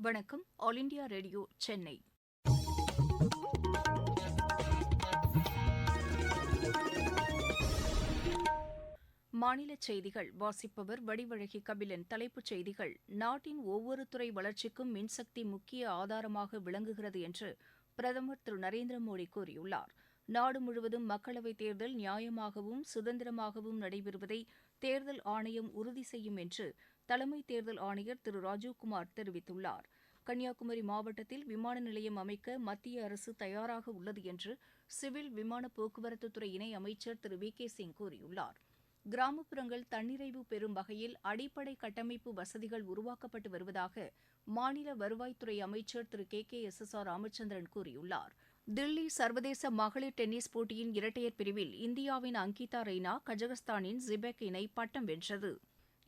வணக்கம் all India radio Chennai. மாநில செய்திகள் வாசிப்பவர் வடிவழகி கபிலன் தலைப்புச் செய்திகள். நாட்டின் ஒவ்வொரு துறை வளர்ச்சிக்கும் மின்சக்தி முக்கிய ஆதாரமாக விளங்குகிறது என்று பிரதமர் திரு நரேந்திர மோடி கூறியுள்ளார். நாடு முழுவதும் மக்களவைத் தேர்தல் நியாயமாகவும் சுதந்திரமாகவும் நடைபெறுவதை தேர்தல் ஆணையம் உறுதி செய்யும் என்று தலைமை தேர்தல் ஆணையர் திரு. ராஜீவ்குமார் தெரிவித்துள்ளார். கன்னியாகுமரி மாவட்டத்தில் விமான நிலையம் அமைக்க மத்திய அரசு தயாராக உள்ளது என்று சிவில் விமான போக்குவரத்துத்துறை இணை அமைச்சர் திரு. வி. கே. சிங் கூறியுள்ளார். கிராமப்புறங்கள் தன்னிறைவு பெறும் வகையில் அடிப்படை கட்டமைப்பு வசதிகள் உருவாக்கப்பட்டு வருவதாக மாநில வருவாய்த்துறை அமைச்சர் திரு. K. K. S. S. R. Ramachandran கூறியுள்ளார். தில்லி சர்வதேச மகளிர் டென்னிஸ் போட்டியின் இரட்டையர் பிரிவில் இந்தியாவின் அங்கிதா ரெய்னா கஜகஸ்தானின் ஜிபெக் இணை பட்டம் வென்றது.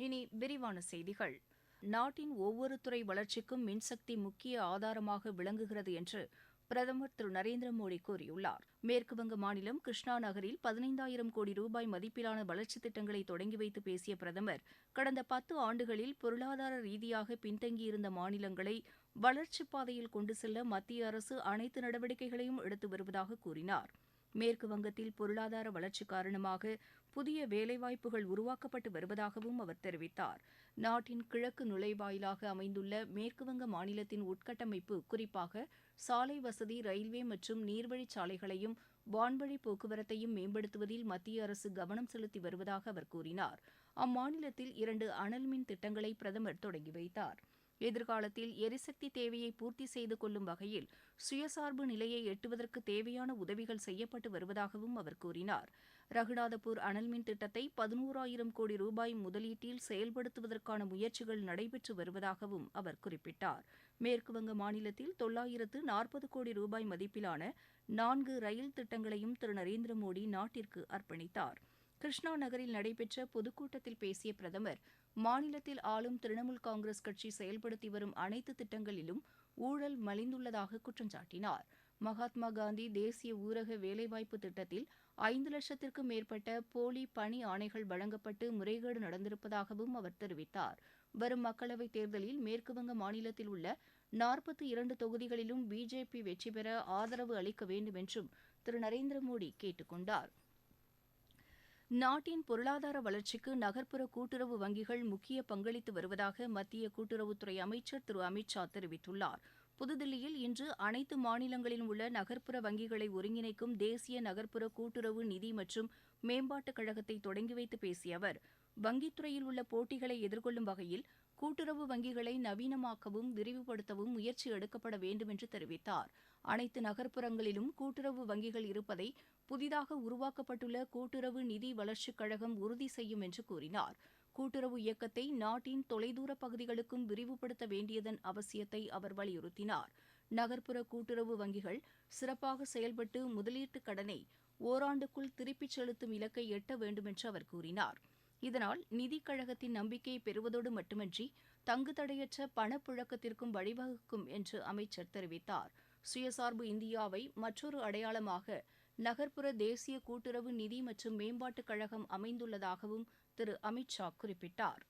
இனி விரிவான செய்திகள். நாட்டின் ஒவ்வொரு துறை வளர்ச்சிக்கும் மின்சக்தி முக்கிய ஆதாரமாக விளங்குகிறது என்று பிரதமர் திரு நரேந்திர மோடி கூறியுள்ளார். மேற்குவங்க மாநிலம் கிருஷ்ணா நகரில் பதினைந்தாயிரம் கோடி ரூபாய் மதிப்பிலான வளர்ச்சித் திட்டங்களை தொடங்கி வைத்து பேசிய பிரதமர் கடந்த பத்து ஆண்டுகளில் பொருளாதார ரீதியாக பின்தங்கியிருந்த மாநிலங்களை வளர்ச்சிப் பாதையில் கொண்டு செல்ல மத்திய அரசு அனைத்து நடவடிக்கைகளையும் எடுத்து வருவதாக கூறினார். மேற்குவங்கத்தில் பொருளாதார வளர்ச்சி காரணமாக புதிய வேலைவாய்ப்புகள் உருவாக்கப்பட்டு வருவதாகவும் அவர் தெரிவித்தார். நாட்டின் கிழக்கு நுழைவாயிலாக அமைந்துள்ள மேற்குவங்க மாநிலத்தின் உட்கட்டமைப்பு குறிப்பாக சாலை வசதி ரயில்வே மற்றும் நீர்வழிச் சாலைகளையும் வான்வழி போக்குவரத்தையும் மேம்படுத்துவதில் மத்திய அரசு கவனம் செலுத்தி வருவதாக அவர் கூறினார். அம்மாநிலத்தில் இரண்டு அனல் மின் திட்டங்களை பிரதமர் தொடங்கி வைத்தார். எதிர்காலத்தில் எரிசக்தி தேவையை பூர்த்தி செய்து கொள்ளும் வகையில் சுயசார்பு நிலையை எட்டுவதற்கு தேவையான உதவிகள் செய்யப்பட்டு வருவதாகவும் அவர் கூறினார். ரகுநாதபூர் அனல்மின் திட்டத்தை பதினோராயிரம் கோடி ரூபாய் முதலீட்டில் செயல்படுத்துவதற்கான முயற்சிகள் நடைபெற்று வருவதாகவும் அவர் குறிப்பிட்டார். மேற்குவங்க மாநிலத்தில் தொள்ளாயிரத்து நாற்பது கோடி ரூபாய் மதிப்பிலான நான்கு ரயில் திட்டங்களையும் திரு. நரேந்திர மோடி நாட்டிற்கு அர்ப்பணித்தார். கிருஷ்ணா நகரில் நடைபெற்ற பொதுக்கூட்டத்தில் பேசிய பிரதமர் மாநிலத்தில் ஆளும் திரிணாமுல் காங்கிரஸ் கட்சி செயல்படுத்தி வரும் அனைத்து திட்டங்களிலும் ஊழல் மலிந்துள்ளதாக குற்றம் சாட்டினார். மகாத்மா காந்தி தேசிய ஊரக வேலைவாய்ப்பு திட்டத்தில் ஐந்து லட்சத்திற்கும் மேற்பட்ட போலி பணி ஆணைகள் வழங்கப்பட்டு முறைகேடு நடந்திருப்பதாகவும் அவர் தெரிவித்தார். வரும் மக்களவைத் தேர்தலில் மேற்குவங்க மாநிலத்தில் உள்ள நாற்பத்தி இரண்டு தொகுதிகளிலும் பிஜேபி வெற்றி பெற ஆதரவு அளிக்க வேண்டும் என்றும் திரு. நரேந்திர மோடி கேட்டுக்கொண்டார் நாட்டின் பொருளாதார வளர்ச்சிக்கு நகர்ப்புற கூட்டுறவு வங்கிகள் முக்கிய பங்களித்து வருவதாக மத்திய கூட்டுறவுத்துறை அமைச்சர் திரு அமித் ஷா தெரிவித்துள்ளார். புதுதில்லியில் இன்று அனைத்து மாநிலங்களிலும் உள்ள நகர்ப்புற வங்கிகளை ஒருங்கிணைக்கும் தேசிய நகர்ப்புற கூட்டுறவு நிதி மற்றும் மேம்பாட்டுக் கழகத்தை தொடங்கி வைத்து பேசிய அவர் வங்கித்துறையில் உள்ள போட்டிகளை எதிர்கொள்ளும் வகையில் கூட்டுறவு வங்கிகளை நவீனமாக்கவும் விரிவுபடுத்தவும் முயற்சி எடுக்கப்பட வேண்டும் என்று தெரிவித்தார். அனைத்து நகர்ப்புறங்களிலும் கூட்டுறவு வங்கிகள் இருப்பதை புதிதாக உருவாக்கப்பட்டுள்ள கூட்டுறவு நிதி வளர்ச்சிக் கழகம் உறுதி செய்யும் என்று கூறினார். கூட்டுறவு இயக்கத்தை நாட்டின் தொலைதூர பகுதிகளுக்கும் விரிவுபடுத்த வேண்டியதன் அவசியத்தை அவர் வலியுறுத்தினார். நகர்ப்புற கூட்டுறவு வங்கிகள் சிறப்பாக செயல்பட்டு முதலீட்டுக் கடனை ஓராண்டுக்குள் திருப்பிச் செலுத்தும் இலக்கை எட்ட வேண்டுமென்று அவர் கூறினார். இதனால் நிதிக் கழகத்தின் நம்பிக்கையை பெறுவதோடு மட்டுமன்றி தங்குதடையற்ற பணப்புழக்கத்திற்கும் வழிவகுக்கும் என்று அமைச்சர் தெரிவித்தார். சுயசார்பு இந்தியாவை மற்றொரு அடையாளமாக நகர்ப்புற தேசிய கூட்டுறவு நிதி மற்றும் மேம்பாட்டுக் கழகம் அமைந்துள்ளதாகவும் திரு. அமித் ஷா குறிப்பிட்டார்.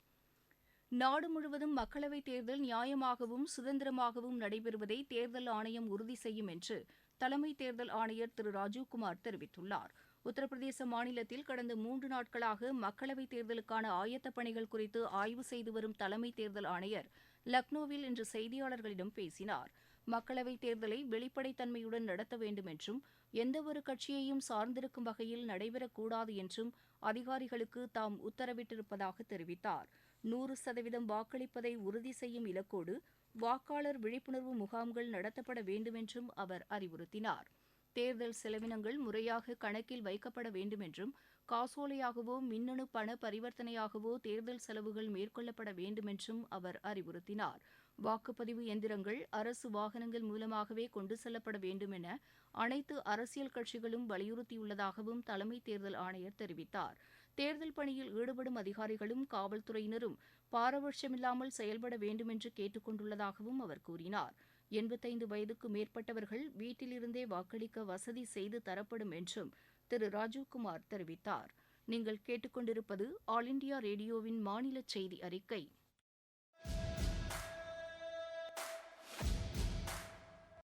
நாடு முழுவதும் மக்களவைத் தேர்தல் நியாயமாகவும் சுதந்திரமாகவும் நடைபெறுவதை தேர்தல் ஆணையம் உறுதி செய்யும் என்று தலைமை தேர்தல் ஆணையர் திரு. ராஜீவ்குமார் தெரிவித்துள்ளார். உத்தரப்பிரதேச மாநிலத்தில் கடந்த மூன்று நாட்களாக மக்களவைத் தேர்தலுக்கான ஆயத்தப் பணிகள் குறித்து ஆய்வு செய்து வரும் தலைமை தேர்தல் ஆணையர் லக்னோவில் இன்று செய்தியாளர்களிடம் பேசினார். மக்களவைத் தேர்தலை வெளிப்படைத்தன்மையுடன் நடத்த வேண்டும் என்றும் எந்தவொரு கட்சியையும் சார்ந்திருக்கும் வகையில் நடைபெறக்கூடாது என்றும் அதிகாரிகளுக்கு தாம் உத்தரவிட்டிருப்பதாக தெரிவித்தார். நூறு சதவீதம் வாக்களிப்பதை உறுதி செய்யும் இலக்கோடு வாக்காளர் விழிப்புணர்வு முகாம்கள் நடத்தப்பட வேண்டும் என்றும் அவர் அறிவுறுத்தினார். தேர்தல் செலவினங்கள் முறையாக கணக்கில் வைக்கப்பட வேண்டும் என்றும் காசோலையாகவோ மின்னணு பண பரிவர்த்தனையாகவோ தேர்தல் செலவுகள் மேற்கொள்ளப்பட வேண்டும் என்றும் அவர் அறிவுறுத்தினார். வாக்குப்பதிவு எந்திரங்கள் அரசு வாகனங்கள் மூலமாகவே கொண்டு செல்லப்பட வேண்டும் என அனைத்து அரசியல் கட்சிகளும் வலியுறுத்தியுள்ளதாகவும் தலைமை தேர்தல் ஆணையர் தெரிவித்தார். தேர்தல் பணியில் ஈடுபடும் அதிகாரிகளும் காவல்துறையினரும் பாரபட்சமில்லாமல் செயல்பட வேண்டும் என்று கேட்டுக் கொண்டுள்ளதாகவும் அவர் கூறினார். எண்பத்தைந்து வயதுக்கு மேற்பட்டவர்கள் வீட்டிலிருந்தே வாக்களிக்க வசதி செய்து தரப்படும் என்றும் திரு. ராஜீவ்குமார் தெரிவித்தார். நீங்கள் கேட்டுக்கொண்டிருப்பது ஆல் இண்டியா ரேடியோவின் மாநில செய்தி அறிக்கை.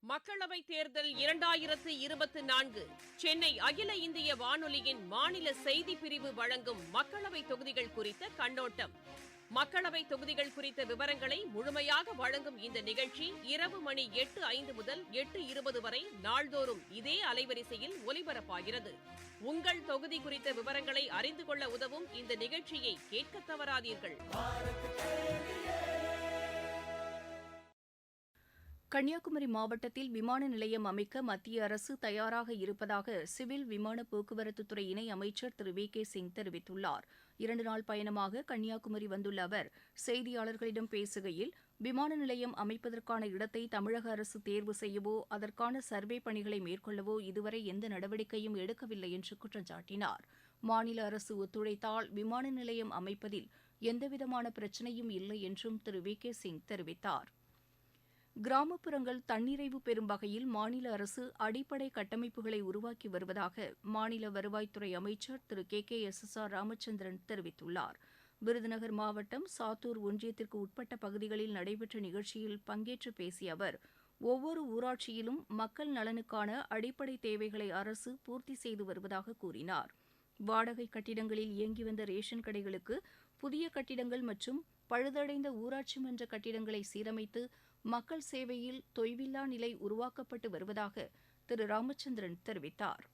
மக்களவைத் தேர்தல் இரண்டாயிரத்து இருபத்தி நான்கு. சென்னை அகில இந்திய வானொலியின் மாநில செய்தி பிரிவு வழங்கும் மக்களவைத் தொகுதிகள் குறித்த கண்ணோட்டம். மக்களவை தொகுதிகள் குறித்த விவரங்களை முழுமையாக வழங்கும் இந்த நிகழ்ச்சி இரவு மணி எட்டு ஐந்து முதல் எட்டு இருபது வரை நாள்தோறும் இதே அலைவரிசையில் ஒலிபரப்பாகிறது. உங்கள் தொகுதி குறித்த விவரங்களை அறிந்து கொள்ள உதவும் இந்த நிகழ்ச்சியை கேட்க தவறாதீர்கள். கன்னியாகுமரி மாவட்டத்தில் விமான நிலையம் அமைக்க மத்திய அரசு தயாராக இருப்பதாக சிவில் விமான போக்குவரத்துத்துறை இணை அமைச்சர் திரு வி கே சிங் தெரிவித்துள்ளார். இரண்டு நாள் பயணமாக கன்னியாகுமரி வந்துள்ள அவர் செய்தியாளர்களிடம் பேசுகையில் விமான நிலையம் அமைப்பதற்கான இடத்தை தமிழக அரசு தேர்வு செய்யவோ அதற்கான சர்வே பணிகளை மேற்கொள்ளவோ இதுவரை எந்த நடவடிக்கையும் எடுக்கவில்லை என்று குற்றம் சாட்டினார் மாநில அரசு ஒத்துழைத்தால் விமான நிலையம் அமைப்பதில் எந்தவிதமான பிரச்சினையும் இல்லை என்றும் திரு வி கே சிங் தெரிவித்தார். கிராமப்புறங்கள் தன்னிறைவு பெறும் வகையில் மாநில அரசு அடிப்படை கட்டமைப்புகளை உருவாக்கி வருவதாக மாநில வருவாய்த்துறை அமைச்சர் திரு K K S S R Ramachandran தெரிவித்துள்ளார். விருதுநகர் மாவட்டம் சாத்தூர் ஒன்றியத்திற்கு உட்பட்ட பகுதிகளில் நடைபெற்ற நிகழ்ச்சியில் பங்கேற்று பேசிய அவர் ஒவ்வொரு ஊராட்சியிலும் மக்கள் நலனுக்கான அடிப்படை தேவைகளை அரசு பூர்த்தி செய்து வருவதாக கூறினார். வாடகை கட்டிடங்களில் இயங்கி வந்த ரேஷன் கடைகளுக்கு புதிய கட்டிடங்கள் மற்றும் பழுதடைந்த ஊராட்சி மன்ற கட்டிடங்களை சீரமைத்து மக்கள் சேவையில் தொய்வில்லா நிலை உருவாக்கப்பட்டு வருவதாக திரு ராமச்சந்திரன் தெரிவித்தார்.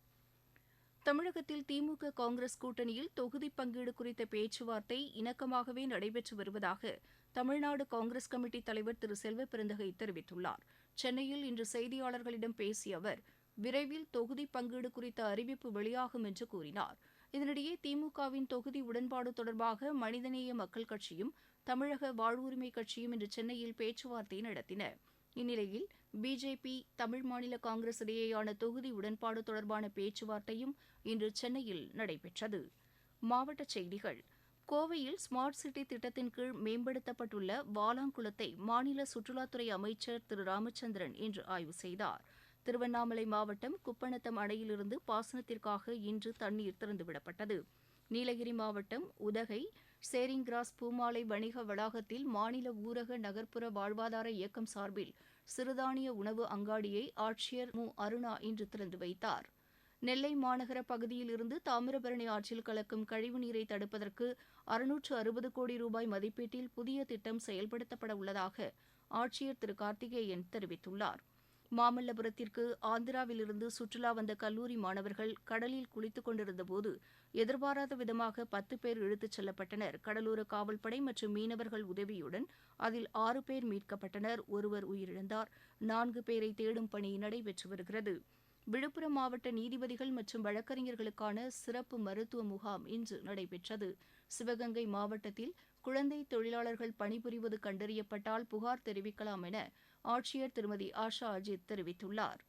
தமிழகத்தில் திமுக காங்கிரஸ் கூட்டணியில் தொகுதி பங்கீடு குறித்த பேச்சுவார்த்தை இணக்கமாகவே நடைபெற்று வருவதாக தமிழ்நாடு காங்கிரஸ் கமிட்டி தலைவர் திரு செல்வ பெருந்தகை தெரிவித்துள்ளார். சென்னையில் இன்று செய்தியாளர்களிடம் பேசிய அவர் விரைவில் தொகுதி பங்கீடு குறித்த அறிவிப்பு வெளியாகும் என்று கூறினார். இதனிடையே திமுகவின் தொகுதி உடன்பாடு தொடர்பாக மனிதநேய மக்கள் கட்சியும் தமிழக வாழ்வுரிமை கட்சியும் இன்று சென்னையில் பேச்சுவார்த்தை நடத்தின. இந்நிலையில் பிஜேபி தமிழ் மாநில காங்கிரஸ் இடையேயான தொகுதி உடன்பாடு தொடர்பான பேச்சுவார்த்தையும் இன்று சென்னையில் நடைபெற்றது. மாவட்டச் செய்திகள். கோவையில் ஸ்மார்ட் சிட்டி திட்டத்தின் கீழ் மேம்படுத்தப்பட்டுள்ள வாலாங்குளத்தை மாநில சுற்றுலாத்துறை அமைச்சர் திரு. ராமச்சந்திரன் இன்று ஆய்வு செய்தார். திருவண்ணாமலை மாவட்டம் குப்பநத்தம் அணையிலிருந்து பாசனத்திற்காக இன்று தண்ணீர் திறந்துவிடப்பட்டது. நீலகிரி மாவட்டம் உதகை சேரிங்கிராஸ் பூமாலை வணிக வளாகத்தில் மாநில ஊரக நகர்ப்புற வாழ்வாதார இயக்கம் சார்பில் சிறுதானிய உணவு அங்காடியை ஆட்சியர் மு. அருணா இன்று திறந்து வைத்தார். நெல்லை மாநகர பகுதியில் இருந்து தாமிரபரணி ஆற்றில் கலக்கும் கழிவுநீரை தடுப்பதற்கு அறுநூற்று அறுபது கோடி ரூபாய் மதிப்பீட்டில் புதிய திட்டம் செயல்படுத்தப்பட உள்ளதாக ஆட்சியர் திரு. கார்த்திகேயன் தெரிவித்துள்ளார். மாமல்லபுரத்திற்கு ஆந்திராவிலிருந்து சுற்றுலா வந்த கல்லூரி மாணவர்கள் கடலில் குளித்துக் கொண்டிருந்தபோது எதிர்பாராத விதமாக பத்து பேர் இழுத்துச் செல்லப்பட்டனர். கடலோர காவல்படை மற்றும் மீனவர்கள் உதவியுடன் அதில் ஆறு பேர் மீட்கப்பட்டனர். ஒருவர் உயிரிழந்தார். நான்கு பேரை தேடும் பணி நடைபெற்று வருகிறது. விழுப்புரம் மாவட்ட நீதிபதிகள் மற்றும் வழக்கறிஞர்களுக்கான சிறப்பு மருத்துவ முகாம் இன்று நடைபெற்றது. சிவகங்கை மாவட்டத்தில் குழந்தை தொழிலாளர்கள் பணிபுரிவது கண்டறியப்பட்டால் புகார் தெரிவிக்கலாம் என ஆட்சியர் திருமதி ஆஷா அஜித் தெரிவித்துள்ளார்.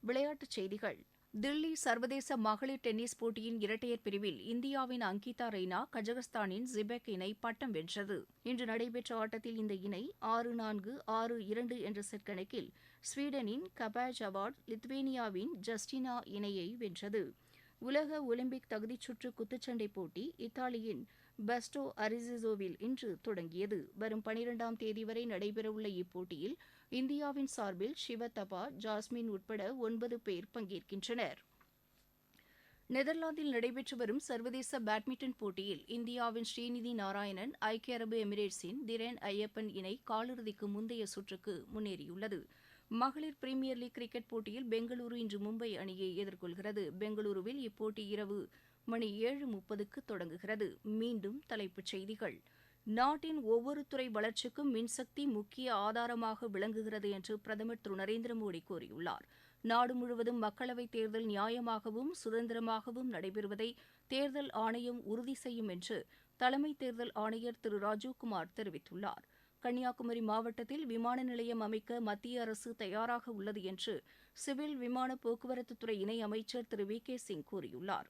விளையாட்டுச் செய்திகள். தில்லி சர்வதேச மகளிர் டென்னிஸ் போட்டியின் இரட்டையர் பிரிவில் இந்தியாவின் அங்கிதா ரெய்னா கஜகஸ்தானின் ஜிபெக் இணை பட்டம் வென்றது. இன்று நடைபெற்ற ஆட்டத்தில் இந்த இணை ஆறு நான்கு ஆறு இரண்டு என்ற செட் கணக்கில் ஸ்வீடனின் கபாஜ் அவார்ட் லித்வேனியாவின் ஜஸ்டினா இணையை வென்றது. உலக ஒலிம்பிக் தகுதிச்சுற்று குத்துச்சண்டை போட்டி இத்தாலியின் பெஸ்டோ அரிசிசோவில் இன்று தொடங்கியது. வரும் பனிரெண்டாம் தேதி வரை நடைபெறவுள்ள இப்போட்டியில் இந்தியாவின் சார்பில் சிவ தபா ஜாஸ்மின் உட்பட ஒன்பது பேர் பங்கேற்கின்றனர். நெதர்லாந்தில் நடைபெற்று வரும் சர்வதேச பேட்மிண்டன் போட்டியில் இந்தியாவின் ஸ்ரீநிதி நாராயணன் ஐக்கிய அரபு எமிரேட்ஸின் திரேன் ஐயப்பன் இணை காலிறுதிக்கு முந்தைய சுற்றுக்கு முன்னேறியுள்ளது. மகளிர் பிரீமியர் லீக் கிரிக்கெட் போட்டியில் பெங்களூரு இன்று மும்பை அணியை எதிர்கொள்கிறது. பெங்களூருவில் இப்போட்டி இரவு மணி ஏழு முப்பதுக்கு தொடங்குகிறது. மீண்டும் தலைப்புச் செய்திகள். நாட்டின் ஒவ்வொரு துறை வளர்ச்சிக்கும் மின்சக்தி முக்கிய ஆதாரமாக விளங்குகிறது என்று பிரதமர் திரு. நரேந்திர மோடி கூறியுள்ளார். நாடு முழுவதும் மக்களவைத் தேர்தல் நியாயமாகவும் சுதந்திரமாகவும் நடைபெறுவதை தேர்தல் ஆணையம் உறுதி செய்யும் என்று தலைமை தேர்தல் ஆணையர் திரு. ராஜீவ்குமார் தெரிவித்துள்ளார். கன்னியாகுமரி மாவட்டத்தில் விமான நிலையம் அமைக்க மத்திய அரசு தயாராக உள்ளது என்று சிவில் விமான போக்குவரத்துத்துறை இணை அமைச்சர் திரு. வி. கே. சிங் கூறியுள்ளார்.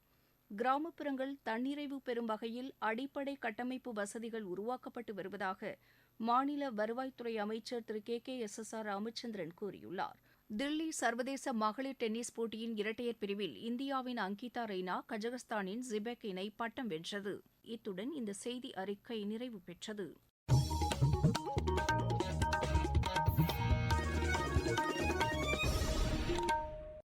கிராமப்புறங்கள் தன்னிறைவு பெறும் வகையில் அடிப்படை கட்டமைப்பு வசதிகள் உருவாக்கப்பட்டு வருவதாக மாநில வருவாய்த்துறை அமைச்சர் திரு K K S S R Ramachandran கூறியுள்ளார். தில்லி சர்வதேச மகளிர் டென்னிஸ் போட்டியின் இரட்டையர் பிரிவில் இந்தியாவின் அங்கிதா ரெய்னா கஜகஸ்தானின் ஜிபெக் இணை பட்டம் வென்றது. இத்துடன் இந்த செய்தி அறிக்கை நிறைவு பெற்றது.